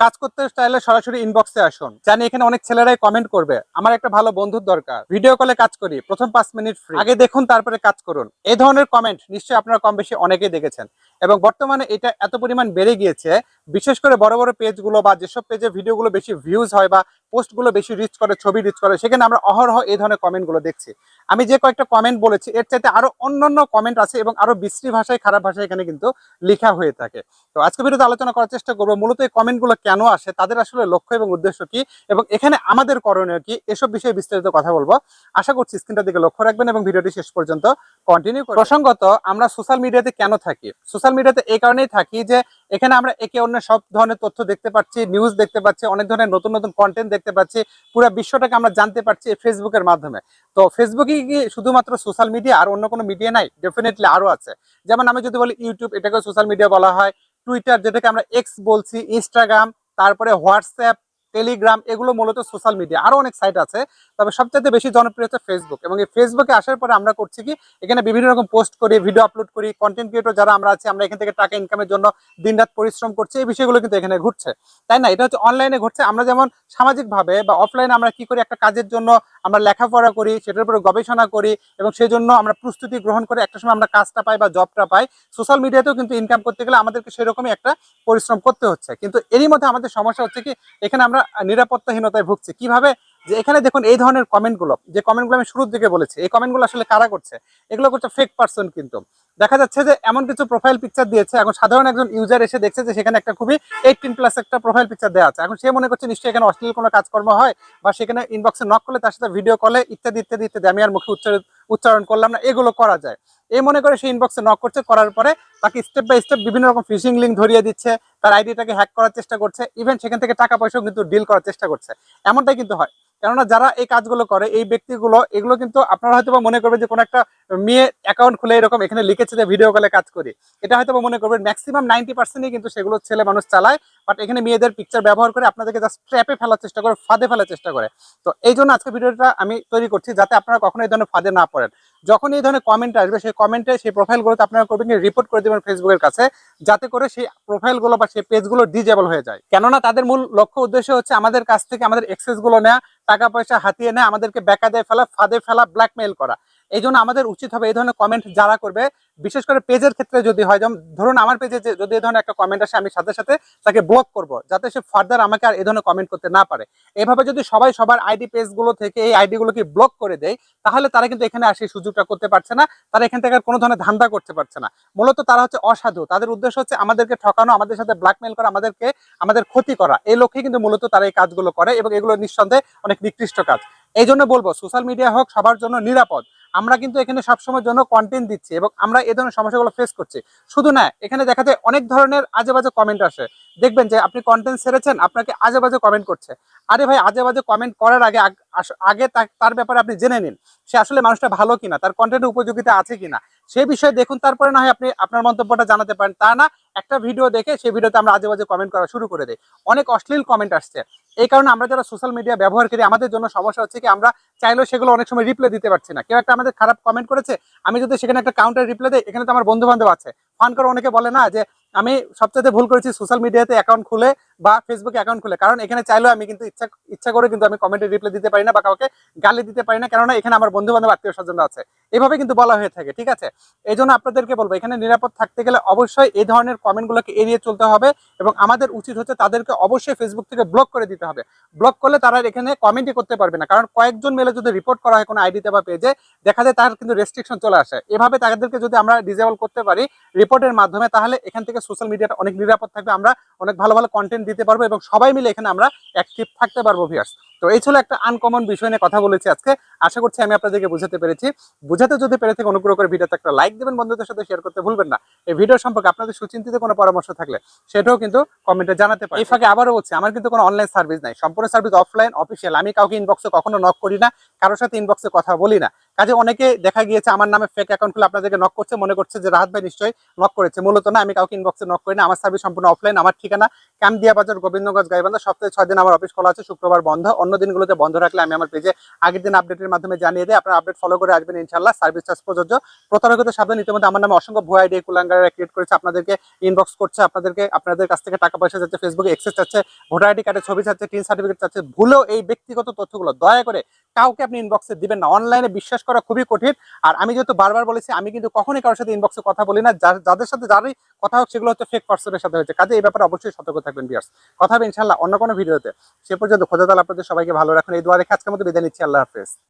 কাজ করতে চাইলে সরাসরি ইনবক্সে আসুন। জানি এখানে অনেক ছেলেরাই কমেন্ট করবে। আমার একটা ভালো বন্ধুর দরকার। ভিডিও কলে কাজ করি, প্রথম পাঁচ মিনিট ফ্রি আগে দেখুন, তারপরে কাজ করুন। এই ধরনের কমেন্ট নিশ্চয়ই আপনারা কম বেশি অনেকেই দেখেছেন। এবং বর্তমানে এটা এত পরিমাণ বেড়ে গিয়েছে বিশেষ করে বড় বড় পেজগুলো বা যেসব পেজে ভিডিওগুলো বেশি ভিউজ হয় বা পোস্টগুলো বেশি রিচ করে, ছবি রিচ করে, সেখানে আমরা অহরহ এই ধরনের কমেন্টগুলো দেখছি। আমি যে কয়েকটা কমেন্ট বলেছি, এর চাইতে আরও অন্যান্য কমেন্ট আছে এবং আরও বিশ্রী ভাষায়, খারাপ ভাষায় এখানে কিন্তু লেখা হয়ে থাকে। তো আজকে ভিডিওতে আলোচনা করার চেষ্টা করব, মূলত এই কমেন্টগুলো কেন আসে, তাদের আসলে লক্ষ্য এবং উদ্দেশ্য কি, এবং এখানে আমাদের করণীয় কি, এসব বিষয়ে বিস্তারিত কথা বলব। আশা করছি স্ক্রিনটার দিকে লক্ষ্য রাখবেন এবং ভিডিওটি শেষ পর্যন্ত কন্টিনিউ প্রসঙ্গত, আমরা সোশ্যাল মিডিয়াতে কেন থাকি? সোশ্যাল মিডিয়াতে এই কারণেই থাকি যে এখানে আমরা একে অন্য সব ধরনের তথ্য দেখতে পাচ্ছি নিউজ দেখতে পাচ্ছি, অনেক ধরনের নতুন নতুন কন্টেন্ট দেখতে পাচ্ছি, পুরো বিশ্বটাকে আমরা জানতে পারছি ফেসবুকের মাধ্যমে। তো ফেসবুকে কি শুধুমাত্র সোশ্যাল মিডিয়া আর অন্য কোনো মিডিয়া নাই? ডেফিনেটলি আরও আছে। যেমন আমি যদি বলি ইউটিউব এটাকে সোশ্যাল মিডিয়া বলা হয়। টুইটার যেটাকে আমরা এক্স বলছি ইনস্টাগ্রাম তারপরে হোয়াটসঅ্যাপ টেলিগ্রাম এগুলো মূলত সোশ্যাল মিডিয়া। আরও অনেক সাইট আছে, তবে সবচেয়ে বেশি জনপ্রিয় হচ্ছে ফেসবুক। এবং এই ফেসবুকে আসার পরে আমরা করছি কি, এখানে বিভিন্ন রকম পোস্ট করি, ভিডিও আপলোড করি কন্টেন্ট ক্রিয়েটর যারা আমরা আছি, আমরা এখান থেকে টাকা ইনকামের জন্য দিনরাত পরিশ্রম করছি, এই বিষয়গুলো কিন্তু এখানে ঘুরছে। তাই না? এটা হচ্ছে অনলাইনে ঘটছে আমরা যেমন সামাজিকভাবে বা অফলাইনে আমরা কি করি, একটা কাজের জন্য আমরা লেখাপড়া করি, সেটার উপরে গবেষণা করি, এবং সেই জন্য আমরা প্রস্তুতি গ্রহণ করে একটা সময় আমরা কাজটা পাই বা জবটা পাই। সোশ্যাল মিডিয়াতেও কিন্তু ইনকাম করতে গেলে আমাদেরকে সেরকমই একটা পরিশ্রম করতে হচ্ছে। কিন্তু এরই মধ্যে আমাদের সমস্যা হচ্ছে কি, এখানে আমরা নিরাপত্তাহীনতায় ভুগছে। কীভাবে? যে এখানে দেখুন এই ধরনের কমেন্টগুলো যে কমেন্টগুলো আমি শুরুর দিকে বলেছি, এই কমেন্টগুলো আসলে কারা করছে? এগুলো করছে ফেক পার্সন কিন্তু। দেখা যাচ্ছে যে এমন কিছু প্রোফাইল পিকচার দিয়েছে, এখন সাধারণ একজন ইউজার এসে দেখছে যে সেখানে একটা খুবই এইটিন প্লাস একটা প্রোফাইল পিকচার দেওয়া আছে। এখন সে মনে করছে নিশ্চয়ই এখানে অশ্লীল কোনো কাজকর্ম হয় বা সেখানে ইনবক্সে নক করলে তার সাথে ভিডিও কলে ইত্যাদি ইত্যাদি ইত্যাদি। আমি আর মুখে উচ্চারণ উচ্চারণ করলাম না, এগুলো করা যায়। এই মনে করে সে ইনবক্সে নক করছে, করার পরে তাকে স্টেপ বাই স্টেপ বিভিন্ন রকম ফিশিং লিঙ্ক ধরিয়ে দিচ্ছে, তার আইডিটাকে হ্যাক করার চেষ্টা করছে ইভেন সেখান থেকে টাকা পয়সাও কিন্তু ডিল করার চেষ্টা করছে। এমনটাই কিন্তু হয়। কেননা যারা এই কাজগুলো করে, এই ব্যক্তিগুলো, এগুলো কিন্তু আপনারা হয়তো মনে করবেন যে কোনো একটা মেয়ে অ্যাকাউন্ট খুলে এরকম এখানে লিখেছে যে ভিডিও কলে কাজ করি। এটা হয়তো মনে করবেন ম্যাক্সিমাম নাইনটি পার্সেন্টই কিন্তু সেগুলো ছেলে মানুষ চালায় বাট এখানে মেয়েদের পিকচার ব্যবহার করে আপনাদেরকে জাস্ট ট্র্যাপে ফেলার চেষ্টা করে, ফাঁদে ফেলার চেষ্টা করে। তো এই জন্য আজকে ভিডিওটা আমি তৈরি করছি, যাতে আপনারা কখনো এই ধরনের ফাঁদে না পড়েন। যখন এই ধরনের কমেন্ট আসবে, সেই কমেন্টে সেই প্রোফাইলগুলোতে আপনারা করবেন রিপোর্ট করে দেবেন ফেসবুকের কাছে, যাতে করে সেই প্রোফাইলগুলো বা সেই পেজগুলো ডিজেবল হয়ে যায়। কেননা তাদের মূল লক্ষ্য উদ্দেশ্য হচ্ছে আমাদের কাছ থেকে আমাদের এক্সেসগুলো নেওয়া টাকা পয়সা হাতিয়ে নেয়, আমাদেরকে বেকা দেয় ফেলা, ফাঁদে ফেলা ব্ল্যাকমেইল করা। এই জন্য আমাদের উচিত হবে এই ধরনের কমেন্ট যারা করবে, বিশেষ করে পেজের ক্ষেত্রে যদি হয়, যেমন ধরুন আমার পেজে যদি এই ধরনের একটা কমেন্ট আসে, আমি সাথে সাথে তাকে ব্লক করব, যাতে সে ফার্দার আমাকে আর এই ধরনের কমেন্ট করতে না পারে। এভাবে যদি সবাই সবার আইডি পেজগুলো থেকে এই আইডিগুলোকে ব্লক করে দেয়, তাহলে তারা কিন্তু এখানে আসে সুযোগটা করতে পারছে না, তারা এখান থেকে আর কোনো ধরনের ধান্দা করতে পারছে না। মূলত তারা হচ্ছে অসাধু, তাদের উদ্দেশ্য হচ্ছে আমাদেরকে ঠকানো, আমাদের সাথে ব্ল্যাকমেল করা, আমাদেরকে, আমাদের ক্ষতি করা। এই লক্ষ্যে কিন্তু মূলত তারা এই কাজগুলো করে এবং এগুলো নিঃসন্দেহে অনেক নিকৃষ্ট কাজ। এই জন্য বলব সোশ্যাল মিডিয়া হোক, সবার জন্য নিরাপদ। আমরা কিন্তু এখানে সবসময়ের জন্য কন্টেন্ট দিচ্ছি এবং আমরা এ ধরনের সমস্যাগুলো ফেস করছি। শুধু না, এখানে দেখা যায় অনেক ধরনের আজে বাজে কমেন্ট আসে। দেখবেন যে আপনি কন্টেন্ট সেরেছেন আপনাকে আজে বাজে কমেন্ট করছে। আরে ভাই আজে বাজে কমেন্ট করার আগে আগে তার ব্যাপারে আপনি জেনে নিন। সে আসলে মানুষটা ভালো কিনা, তার কন্টেন্টের উপযোগিতা আছে কিনা। সেই বিষয়ে দেখুন, তারপরে না হয় আপনি আপনার মন্তব্যটা জানাতে পারেন। তা না, একটা ভিডিও দেখে সেই ভিডিওতে আমরা আজে বাজে কমেন্ট করা শুরু করে দিই। অনেক অশ্লীল কমেন্ট আসছে। এই কারণে আমরা যারা সোশ্যাল মিডিয়া ব্যবহার করি, আমাদের জন্য সমস্যা হচ্ছে কি, আমরা চাইলেও সেগুলো অনেক সময় রিপ্লাই দিতে পারছি না। কেউ একটা আমাদের খারাপ কমেন্ট করেছে, আমি যদি সেখানে একটা কাউন্টার রিপ্লাই দিই, এখানে তো আমার বন্ধু বান্ধব আছে। ফান করে অনেকে বলে না যে, আমি সবচেয়ে ভুল করেছি সোশ্যাল মিডিয়াতে অ্যাকাউন্ট খুলে বা ফেসবুকে অ্যাকাউন্ট খুলে। কারণ এখানে চাইলেও আমি কিন্তু ইচ্ছা ইচ্ছা করে কিন্তু আমি কমেন্টে রিপ্লাই দিতে পারি না বা কাউকে গালি দিতে পারি না। কেননা এখানে আমার বন্ধু বান্ধব আত্মীয় স্বজন আছে। এভাবে কিন্তু বলা হয়ে থাকে, ঠিক আছে? এই জন্য আপনাদেরকে বলব, এখানে নিরাপদ থাকতে গেলে অবশ্যই এই ধরনের কমেন্টগুলোকে এড়িয়ে চলতে হবে এবং আমাদের উচিত হচ্ছে তাদেরকে অবশ্যই ফেসবুক থেকে ব্লক করে দিতে হবে। ব্লক করলে তারা এখানে কমেন্টই করতে পারবে না। কারণ কয়েকজন মেলে যদি রিপোর্ট করা হয় কোনো আইডিতে বা পেজে দেখা যায় তার কিন্তু রেস্ট্রিকশন চলে আসে। এভাবে তাদেরকে যদি আমরা ডিজেবল করতে পারি রিপোর্টের মাধ্যমে, তাহলে এখান থেকে সোশ্যাল মিডিয়াটা অনেক নিরাপদ থাকবে। আমরা অনেক ভালো ভালো কন্টেন্ট দিতে পারব এবং সবাই মিলে এখানে আমরা অ্যাক্টিভ থাকতে পারব ভিয়ার্স তো এই ছিল একটা আনকমন বিষয় নিয়ে কথা বলেছি আজকে। আশা করছি আমি আপনাদেরকে বুঝাতে পেরেছি। বুঝাতে যদি পেরে থেকে অনুগ্রহ করে ভিডিওতে একটা লাইক দেবেন, বন্ধুদের সাথে শেয়ার করতে ভুলবেন না। এই ভিডিও সম্পর্কে আপনাদের সুচিন্তিত কোনো পরামর্শ থাকলে সেটাও কিন্তু কমেন্টে জানাতে পারি এই ফাঁকে আবারও বলছি, আমার কিন্তু কোনো অনলাইন সার্ভিস নাই। সম্পূর্ণ সার্ভিস অফলাইন অফিসিয়াল আমি কাউকে ইনবক্সে কখনো নক করি না। কারোর সাথে ইনবক্সে কথা বলি না। কাজে অনেকে দেখা গিয়েছে আমার নামে ফেক অ্যাকাউন্ট খুলে আপনাদেরকে নক করছে, মনে করছে যে রাহাত ভাই নিশ্চয়ই নক করেছে। মূলত না, আমি কাউকে ইনবক্সে নক করি না। আমার সার্ভিস সম্পূর্ণ অফলাইন আমার ঠিকানা ক্যাম্পিয়া বাজার, গোবিন্দগঞ্জ, গাইবান্ধা। সপ্তাহে ছয় দিন আমার অফিস খোলা আছে, শুক্রবার বন্ধ। অন্য দিনগুলোতে বন্ধ রাখলে আমি আমার পেজে আগের দিন আপডেটের মাধ্যমে জানিয়ে দিই। আপনারা আপডেট ফলো করে আসবেন ইনশাল্লাহ সার্ভিস চার্জ প্রযোজ্য। প্রতারকতা সাবধান ইতিমধ্যে আমার নামে অসংখ্য ভুয়া আইডি কুলাঙ্গারা ক্রিয়েট করেছে। আপনাদেরকে ইনবক্স করছে, আপনাদেরকে, আপনাদের কাছ থেকে টাকা পয়সা যাচ্ছে ফেসবুকে এক্সেস চাচ্ছে ভোটার আইডি কার্ডের ছবি চাচ্ছে টিন সার্টিফিকেট চাচ্ছে। ভুলেও এই ব্যক্তিগত তথ্যগুলো, দয়া করে কাউকে আপনি ইনবক্সে দিবেন না। অনলাইনে বিশ্বাস করা খুবই কঠিন। আর আমি যেহেতু বারবার বলেছি, আমি কিন্তু কখনই কারোর সাথে ইনবক্সে কথা বলি না। যাদের সাথে যারই কথা হোক, সেগুলো হচ্ছে ফেক পার্সনের সাথে হয়েছে। কাজে এই ব্যাপারে অবশ্যই সতর্ক থাকবেন বিয়ার্স কথা হবে ইনশাল্লাহ অন্য কোনো ভিডিওতে। সে পর্যন্ত খোঁজা তাহলে আপনাদের সবাইকে ভালো রাখুন। এই দোয়া আজকের মতো বিদায় নিচ্ছি। আল্লাহ হাফেজ।